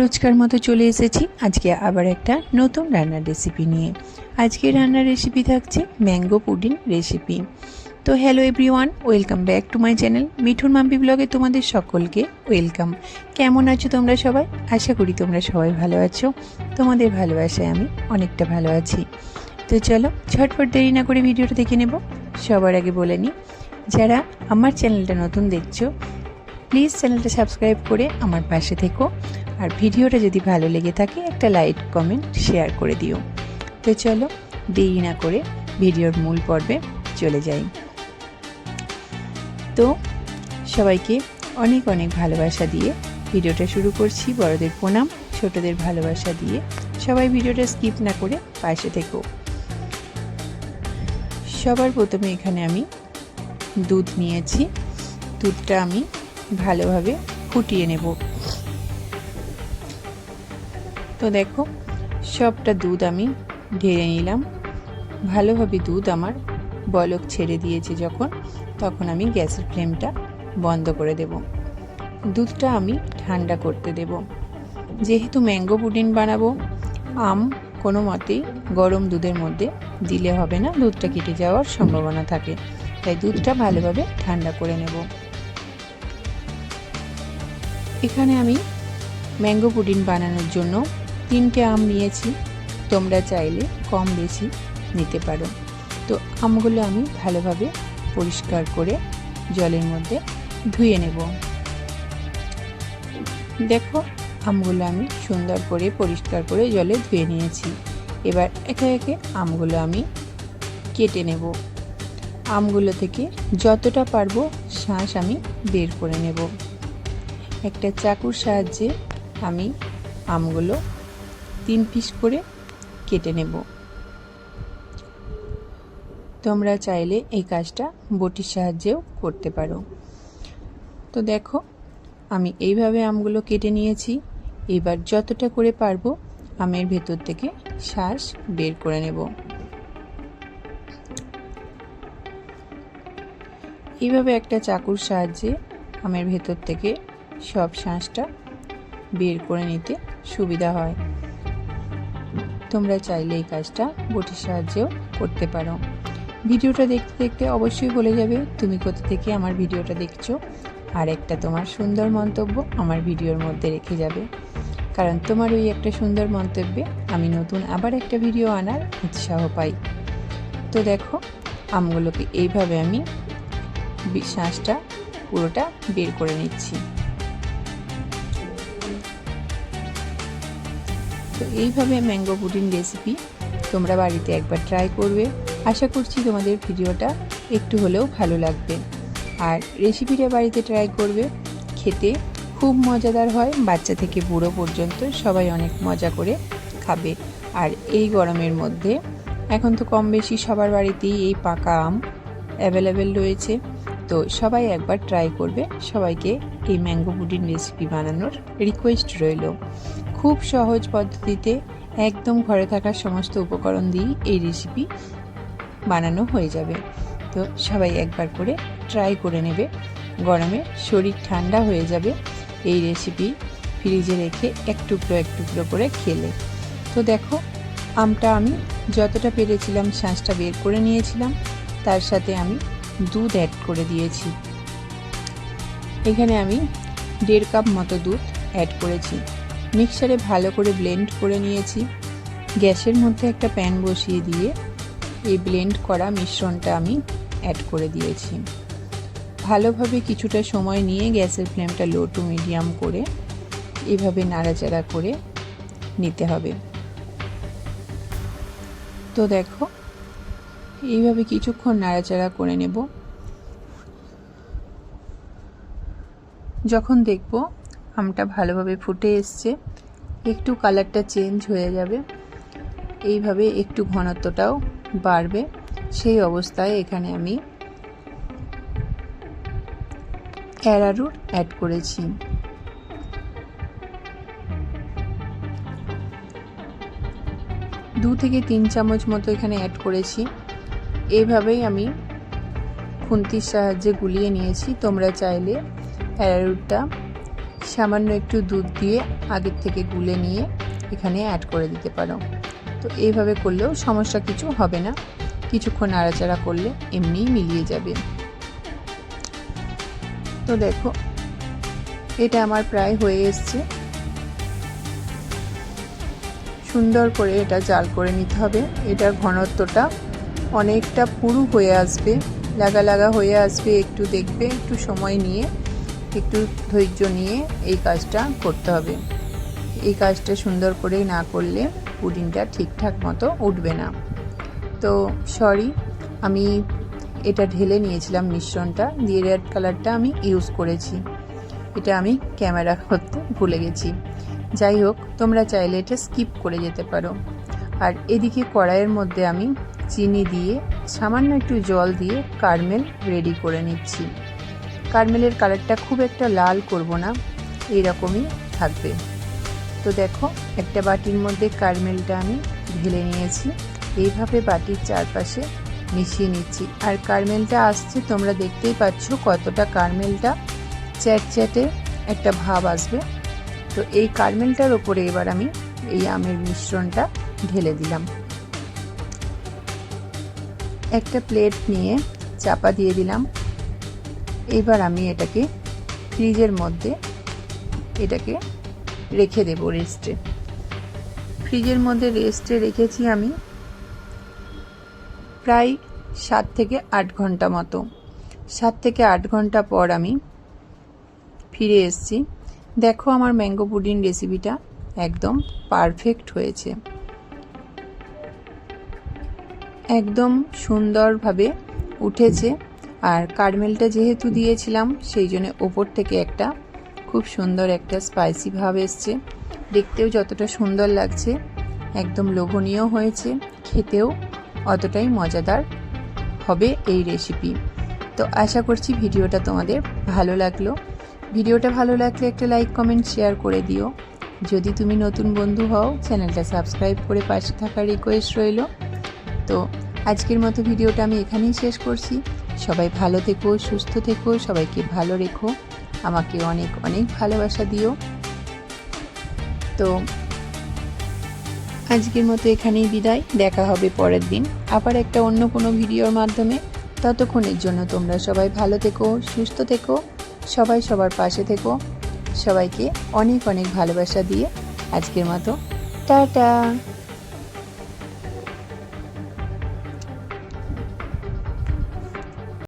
রোজকার মতো চলে এসেছি। আজকে আবার একটা নতুন রান্নার রেসিপি নিয়ে। আজকে রান্নার রেসিপি থাকছে ম্যাঙ্গো পুডিং রেসিপি তো hello everyone welcome back to my channel Mithun Mampi ব্লগে তোমাদের সকলকে ওয়েলকাম কেমন আছো তোমরা সবাই? আশা করি তোমরা সবাই ভালো আছো। তোমাদের ভালোবাসায় আমি অনেকটা ভালো আছি। তো চলো, ঝটপট দেরি না করে ভিডিওটা দেখে নেব। সবার আগে বলে নিই, যারা আমার চ্যানেলটা নতুন দেখছ প্লিজ চ্যানেলটা সাবস্ক্রাইব করে আমার পাশে থেকো। আর ভিডিওটা যদি ভালো লেগে থাকে, একটা লাইক, কমেন্ট, শেয়ার করে দিও। তো চলো, দেরি না করে ভিডিওর মূল পর্বে চলে যাই। তো সবাইকে অনেক অনেক ভালোবাসা দিয়ে ভিডিওটা শুরু করছি। বড়দের প্রণাম, ছোটদের ভালোবাসা দিয়ে সবাই ভিডিওটা স্কিপ না করে পাশে থেকো। সবার প্রথমে এখানে আমি দুধ নিয়েছি। দুধটা আমি ভালোভাবে ফুটিয়ে নেব। তো দেখো, সবটা দুধ আমি ঢেলে নিলাম। ভালোভাবে দুধ আমার বলক ছেড়ে দিয়েছে যখন, তখন আমি গ্যাসের ফ্লেমটা বন্ধ করে দেব। দুধটা আমি ঠান্ডা করতে দেব। যেহেতু ম্যাঙ্গো পুডিং বানাবো, আম কোনো মতেই গরম দুধের মধ্যে দিলে হবে না, দুধটা কেটে যাওয়ার সম্ভাবনা থাকে। তাই দুধটা ভালোভাবে ঠান্ডা করে নেব। এখানে আমি ম্যাঙ্গো পুডিং বানানোর জন্য তিনটে আম নিয়েছি। তোমরা চাইলে কম বেশি নিতে পারো। তো আমগুলো আমি ভালোভাবে পরিষ্কার করে জলের মধ্যে ধুয়ে নেব। দেখো, আমগুলো আমি সুন্দর করে পরিষ্কার করে জলে ধুয়ে নিয়েছি। এবার একে একে আমগুলো আমি কেটে নেব। আমগুলো থেকে যতটা পারব শ্বাস আমি বের করে নেব। একটা চাকুর সাহায্যে আমি আমগুলো তিন পিস করে কেটে নেব। তোমরা চাইলে এই কাজটা বটির সাহায্যেও করতে পারো। তো দেখো, আমি এইভাবে আমগুলো কেটে নিয়েছি। এবার যতটা করে পারব আমের ভেতর থেকে শ্বাস বের করে নেব। এইভাবে একটা চাকুর সাহায্যে আমের ভেতর থেকে সব শ্বাসটা বের করে নিতে সুবিধা হয়। তোমরা চাইলে এই কাজটা বটির সাহায্যেও করতে পারো। ভিডিওটা দেখতে দেখতে অবশ্যই বলে যাবে, তুমি কোথা থেকে আমার ভিডিওটা দেখছ? আর একটা তোমার সুন্দর মন্তব্য আমার ভিডিওর মধ্যে রেখে যাবে। কারণ তোমার ওই একটা সুন্দর মন্তব্যে আমি নতুন আবার একটা ভিডিও আনার উৎসাহ পাই। তো দেখো, আমগুলোকে এইভাবে আমি শ্বাসটা পুরোটা বের করে নিচ্ছি। তো এইভাবে ম্যাঙ্গো পুডিং রেসিপি তোমরা বাড়িতে একবার ট্রাই করবে। আশা করছি তোমাদের ভিডিওটা একটু হলেও ভালো লাগবে। আর রেসিপিটা বাড়িতে ট্রাই করবে। খেতে খুব মজাদার হয়। বাচ্চা থেকে বুড়ো পর্যন্ত সবাই অনেক মজা করে খাবে। আর এই গরমের মধ্যে এখন তো কম বেশি সবার বাড়িতেই এই পাকা আম অ্যাভেলেবেল রয়েছে। তো সবাই একবার ট্রাই করবে। সবাইকে এই ম্যাঙ্গো পুডিং রেসিপি বানানোর রিকোয়েস্ট রইল। খুব সহজ পদ্ধতিতে একদম ঘরে থাকা সমস্ত উপকরণ দিয়েই এই রেসিপি বানানো হয়ে যাবে। তো সবাই একবার করে ট্রাই করে নেবে। গরমে শরীর ঠান্ডা হয়ে যাবে। এই রেসিপি ফ্রিজে রেখে এক টুকরো এক টুকরো করে খেলে। তো দেখো, আমটা আমি যতটা পেরেছিলাম, শাঁসটা বের করে নিয়েছিলাম। তার সাথে আমি দুধ অ্যাড করে দিয়েছি। এখানে আমি দেড় কাপ মতো দুধ অ্যাড করেছি। মিক্সারে ভালো করে ব্লেন্ড করে নিয়েছি। গ্যাসের মধ্যে একটা প্যান বসিয়ে দিয়ে এই ব্লেন্ড করা মিশ্রণটা আমি অ্যাড করে দিয়েছি। ভালোভাবে কিছুটা সময় নিয়ে গ্যাসের ফ্লেমটা লো টু মিডিয়াম করে এভাবে নাড়াচাড়া করে নিতে হবে। তো দেখো, এইভাবে কিছুক্ষণ নাড়াচাড়া করে নেব। যখন দেখব আমটা ভালোভাবে ফুটে এসছে, একটু কালারটা চেঞ্জ হয়ে যাবে। এইভাবে একটু ঘনত্বটাও বাড়বে। সেই অবস্থায় এখানে আমি অ্যারারুট অ্যাড করেছি। দু থেকে তিন চামচ মতো এখানে অ্যাড করেছি। এইভাবেই আমি খুন্তির সাহায্যে গুলিয়ে নিয়েছি। তোমরা চাইলে অ্যারারুটটা সামান্য একটু দুধ দিয়ে আগের থেকে গুলে নিয়ে এখানে অ্যাড করে দিতে পারো। তো এইভাবে করলেও সমস্যা কিছু হবে না। কিছুক্ষণ নাড়াচাড়া করলে এমনিই মিলিয়ে যাবে। তো দেখো, এটা আমার প্রায় হয়ে এসছে। সুন্দর করে এটা জাল করে নিতে হবে। এটার ঘনত্বটা অনেকটা পুরু হয়ে আসবে, লাগা লাগা হয়ে আসবে। একটু দেখবে, একটু সময় নিয়ে একটু ধৈর্য নিয়ে এই কাজটা করতে হবে। এই কাজটা সুন্দর করে না করলে পুডিংটা ঠিকঠাক মতো উঠবে না। তো সরি, আমি এটা ঢেলে নিয়েছিলাম মিশ্রণটা, দিয়ে রেড কালারটা আমি ইউজ করেছি। এটা আমি ক্যামেরা করতে ভুলে গেছি। যাই হোক, তোমরা চাইলে এটা স্কিপ করে যেতে পারো। আর এদিকে কড়াইয়ের মধ্যে আমি চিনি দিয়ে সামান্য একটু জল দিয়ে কারমেল রেডি করে নিচ্ছি। কারমেলের কালারটা খুব একটা লাল করব না, এইরকমই থাকবে। তো দেখো, একটা বাটির মধ্যে কারমেলটা আমি ঢেলে নিয়েছি, এইভাবে বাটির চারপাশে মিশিয়ে নিচ্ছি। আর কারমেলটা আসছে, তোমরা দেখতেই পাচ্ছ কতটা কারমেলটা চ্যাটচ্যাটে একটা ভাব আসবে। তো এই কারমেলটার ওপরে এবার আমি এই আমের মিশ্রণটা ঢেলে দিলাম। একটা প্লেট নিয়ে চাপা দিয়ে দিলাম। এবার আমি এটাকে ফ্রিজের মধ্যে এটাকে রেখে দেবো রেস্টে। ফ্রিজের মধ্যে রেস্টে রেখেছি আমি প্রায় সাত থেকে আট ঘণ্টা মতো। সাত থেকে আট ঘণ্টা পর আমি ফিরে এসেছি। দেখো আমার ম্যাঙ্গো পুডিং রেসিপিটা একদম পারফেক্ট হয়েছে। একদম সুন্দরভাবে উঠেছে। আর কারমেলটা যেহেতু দিয়েছিলাম, সেই জন্য ওপর থেকে একটা খুব সুন্দর একটা স্পাইসি ভাব এসছে। দেখতেও যতটা সুন্দর লাগছে, একদম লোভনীয় হয়েছে, খেতেও অতটাই মজাদার হবে এই রেসিপি তো আশা করছি ভিডিওটা তোমাদের ভালো লাগল। ভিডিওটা ভালো লাগলে একটা লাইক কমেন্ট শেয়ার করে দিও। যদি তুমি নতুন বন্ধু হও, চ্যানেলটা সাবস্ক্রাইব করে পাশে থাকার রিকোয়েস্ট রইল। তো আজকের মতো ভিডিওটা আমি এখানেই শেষ করছি। সবাই ভালো থেকো, সুস্থ থেকো, সবাইকে ভালো রেখো। আমাকে অনেক অনেক ভালোবাসা দিও। তো আজকের মতো এখানেই বিদায়। দেখা হবে পরের দিন আবার একটা অন্য কোনো ভিডিওর মাধ্যমে। ততক্ষণের জন্য তোমরা সবাই ভালো থেকো, সুস্থ থেকো, সবাই সবার পাশে থেকো। সবাইকে অনেক অনেক ভালোবাসা দিয়ে আজকের মতো। টাটা!